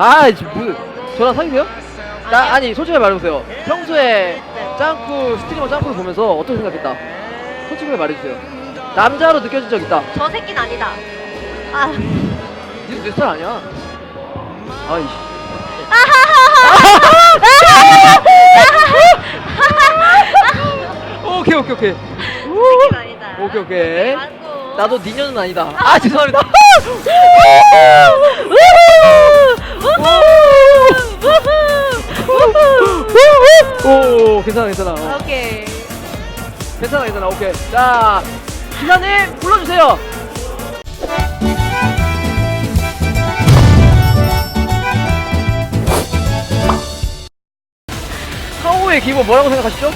아 지금 무슨 저랑 사귀세요? 나 아니 솔직하게 말해보세요. 평소에 짱구 스트리머 짱구를 보면서 어떻게 생각했다? 솔직하게 말해주세요. 남자로 느껴진 적 있다. 저 새끼는 아니다. 아. 니도 내 스타일 아니야. 아이씨. 오케이 오케이 오케이. 새끼는 아니다. 오케이 오케이. 맞고. 나도 니녀는 아니다. 아 죄송합니다 오 괜찮아 괜찮아 어. 오케이. 괜찮아 괜찮아 오케이 자 기사님 불러주세요 상호의 기본 뭐라고 생각하시죠?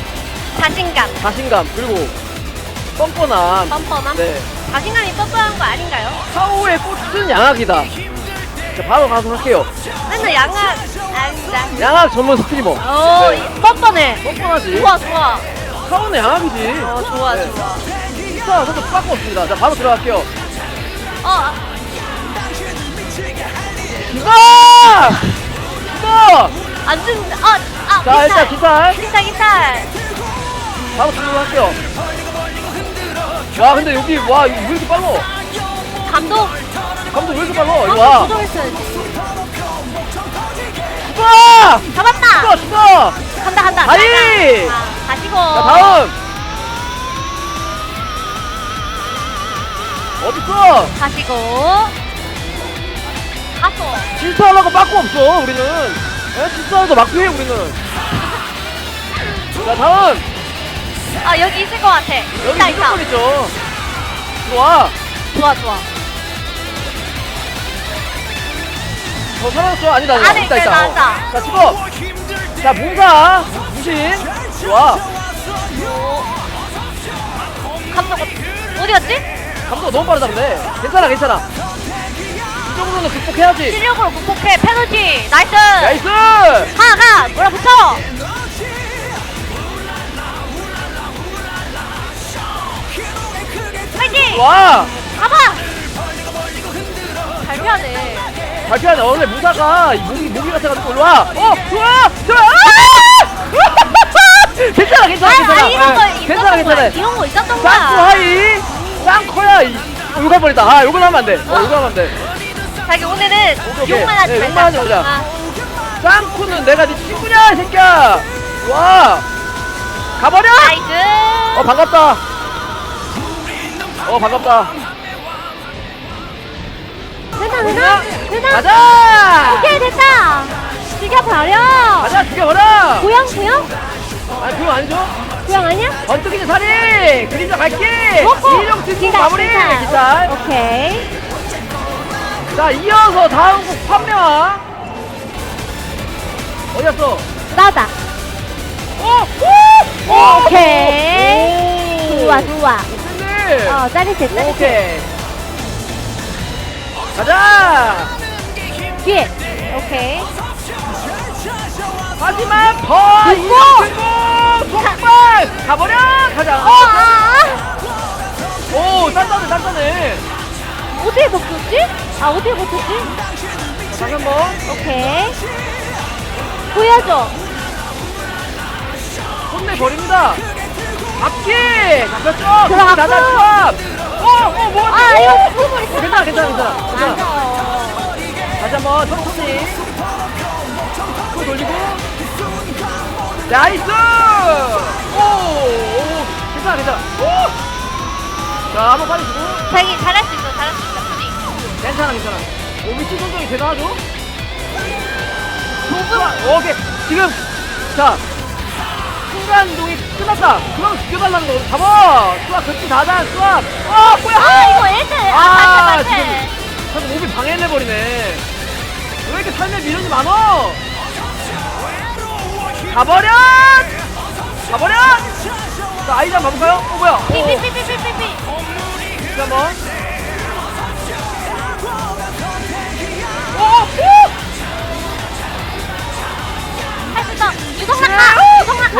자신감. 자신감 그리고 뻔뻔함 뻔뻔함. 네 자신감이 뻔뻔한 거 아닌가요? 상호의 꽃은 양악이다 자 바로 가서 할게요 맨날 양악. 아니다. 양악 전문 스트리머 오, 네. 이- 뻔뻔해. 뻔뻔하지 좋아, 좋아. 상호는 양악이지 어, 좋아, 네. 좋아. 자 저도 빠꾸 없습니다 자 바로 들어갈게요 어, 아, 기사! 기사! 안 듣는다. 어, 아, 자 일단 기사 기타, 기타. 바로 들어갈게요 야 근데 여기 와 이거 왜 이렇게 빨라 감독. 감독 왜 이렇게 빨라 이거 감독 와 조정했어야지. 기사! 잡았다. 기사 기사! 간다, 간다. 자, 가시고. 자 다음 어딨어? 가시고. 가서. 질투하려고 빠꾸 없어 우리는 에? 질투하려고 막 피해 우리는 자 다음 아, 여기 있을 것 같아. 여기 있다, 있다. 무조건 있죠 들어와 좋아, 좋아. 저 사라졌어? 아니다 아니다 안에 있다 있다, 있다. 자 찍어 자 봉사 무신 좋아 감독, 어디- 어디 갔지? 감독 너무 빠르다 근데 괜찮아 괜찮아 이 정도는 극복해야지 실력으로 극복해. 페널티. 나이스. 나이스 가, 가. 몰아붙여. 파이팅. 좋아 가봐. 잘 피하네. 발표하네 원래 무사가 이 목이 목이 같아가지고 올라 와 어! 좋아! 좋아! 아! 괜찮아 괜찮아 아, 괜찮아 아, 이런 거 예, 있었던 괜찮아 거야. 괜찮아 이런 거 있었던 짱구 거야. 하이 짱커야 이 욕할 뻔했다 아 욕은 하면 안 돼 어 욕은 하면 안 돼 자기 오늘은 오케이. 욕만 하지 네, 말자. 욕만 하지 말자. 아, 짱쿠는 내가 네 친구냐 이 새끼야 와 가버려 나이스. 어 반갑다 어 반갑다 되나, 되나? 되나? 가자 오케이, 됐다. 죽여버려. 가자 죽여버려 고양, 고양? 아니 그거 아니죠 고양 아니야? 번뜩이는 살인 그림자 밝기 오호. 이력 증거 기사, 마무리 기사. 기사 오케이. 자 이어서 다음 곡 판매왕 어디 갔어 나다. 오! 오! 오! 오케이. 오! 좋아, 좋아. 네. 어, 짜릿해, 짜릿해. 오케이 가자 뒤에. 오케이. 하지만 더 됐고! 이거 속발 가버려 가자 어, 아, 오 단단해 단단해 아. 어떻게 버텼지? 아, 어떻게 버텼지? 다시 한번 오케이. 보여줘. 혼내 버립니다 앞기 잡혔죠 들어갔고. 나다 어 어 뭐 아, 이거 한번 천천히 손 돌리고. 나이스! 오, 오 괜찮아 괜찮아. 오! 자 한번 빨리 주고. 자기 잘할 수 있어, 잘할 수 있어. 그지? 괜찮아 괜찮아. 오 위치 선정이 대단하죠? 좋아 오케이. 지금 자 순간동이 끝났다. 그럼 죽여달라는 거 잡아! 수학 급지 다단 수학! 아 뭐야! 아, 이거 애들. 아, 아, 맞다, 맞다. 지금. 자꾸 몸이 방해해버리네. 왜 이렇게 삶에 미련이 많어 가버려 가버려 자 아이자 봐볼까요? 어 뭐야 어, 삐삐삐삐삐삐. 다시 한번 오! 오! 할 수 있어. 유성 낙하. 유성 낙하.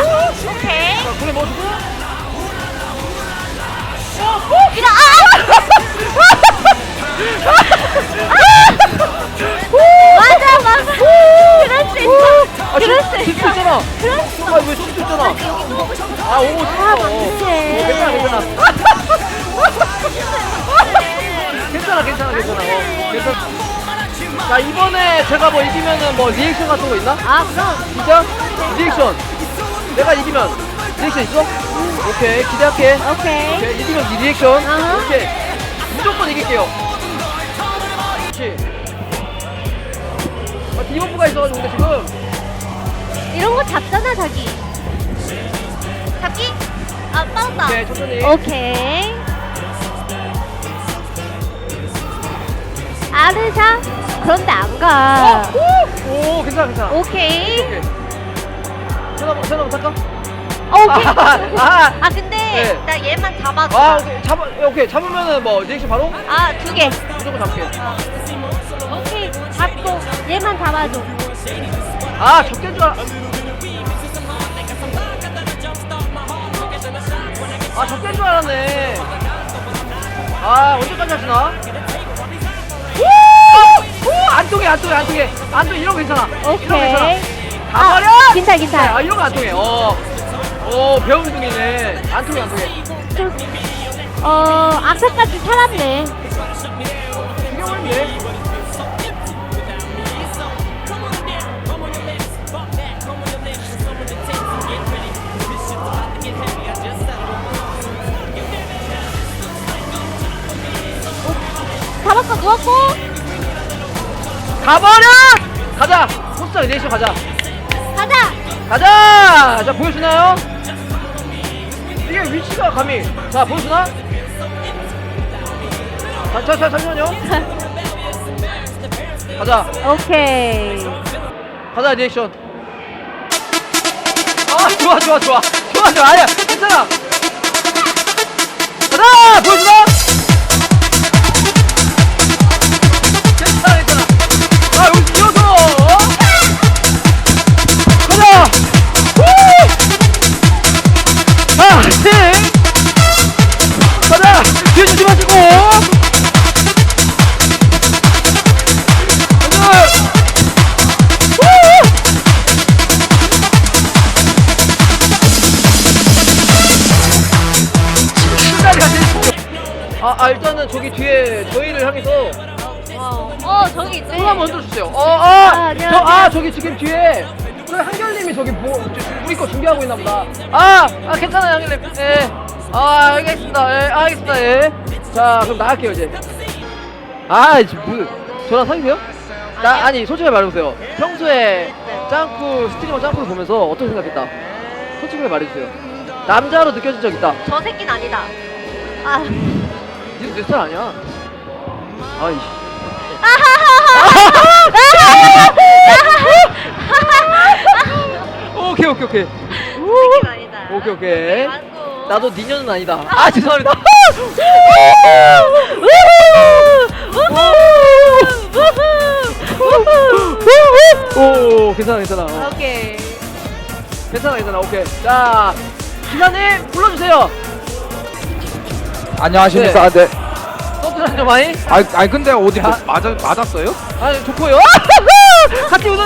오케이. 자 그래 먹어주고 이거, 아! 아! 맞아, 맞아. 있어. 있잖아. 그럴 수 아, 왜 실수 있잖아. 아, 오, 있어. 아. 어, 괜찮아, 괜찮아. 괜찮아, 괜찮아, 괜찮아. 어, 괜찮아. 자, 이번에 제가 뭐 이기면은 뭐 리액션 같은 거 있나? 아, 그럼. 진짜? 리액션. 내가 이기면 리액션 있어? 오케이, 기대할게. 오케이. 오케이, 이기면 이 리액션. 어허. 오케이. 무조건 이길게요. 그렇지. 아, 디버프가 있어가지고 근데 지금. 이런 거 잡잖아, 자기. 잡기? 아, 빠졌다. 오케이, 천천히. 오케이. 아르샤? 그런데 안 가. 어? 오, 오, 괜찮아, 괜찮아. 오케이. 오케이. 세나, 세나 탈까? 어, 오케이. 아, 아, 근데 네. 나 얘만 잡아줘. 아, 오케이. 잡아, 오케이. 잡으면은 뭐 리액션 바로 아, 두 개. 무조건 잡게. 오케이. 잡고 얘만 잡아줘. 아, 적게인 줄 알아. 아, 적게인 줄 알았네. 아, 언제까지 하시나? 오! 오! 안 통해, 안 통해, 안 통해. 안 통해. 이런 거 괜찮아. 이런 거 괜찮아. 오케이. 가버려! 괜찮아, 괜찮아. 아, 이런 거 안 통해. 어. 어, 배움 중이네. 안 통해, 안 통해. 좀, 어, 앞에까지 살았네. 죽여버리네. 가버려! 가자! 포스터 리액션 가자. 가자. 가자! 자, 보여주나요? 이게 위치가 감히. 자, 보여주나? 자, 자, 자, 잠시만요. 가자. 오케이. 가자, 리액션. 아, 좋아, 좋아, 좋아. 좋아, 좋아. 아니야, 괜찮아. 아, 아, 일단은 저기 뒤에 저희를 향해서 어, 어 저기 있네. 손 한번 얹어주세요. 어, 어! 아, 저. 아, 저기 지금 뒤에 저희 한결님이 저기 뭐, 저- 우리 거 준비하고 있나 보다. 아, 아, 괜찮아요, 한결님. 예. 아, 알겠습니다. 예, 알겠습니다. 예. 자, 그럼 나갈게요, 이제. 아, 이제 뭐, 저랑 사귀세요? 나, 아니, 솔직히 말해보세요. 평소에 짱구, 스트리머 짱구를 보면서 어떤 생각했다? 솔직하게 말해주세요. 남자로 느껴진 적 있다. 저 새끼는 아니다. 아. 니도 내 스타일 아니야. 아이씨. 오케이, 오케이, 오케이. 아니다. 오케이, 오케이. 나도 니년은 아니다. 아, 죄송합니다. 오, 괜찮아, 괜찮아. 어. 오케이. 괜찮아, 괜찮아. 오케이. 자, 기사님 불러주세요. 안녕하십니까. 네. 좀 많이? 아, 아니 근데 어디 뭐 자. 맞아 맞았어요? 아니 좋고요. 같이 웃어.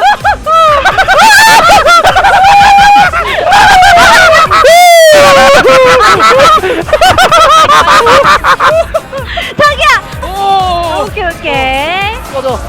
자기야. 오. 오케이 오케이. 꺼져.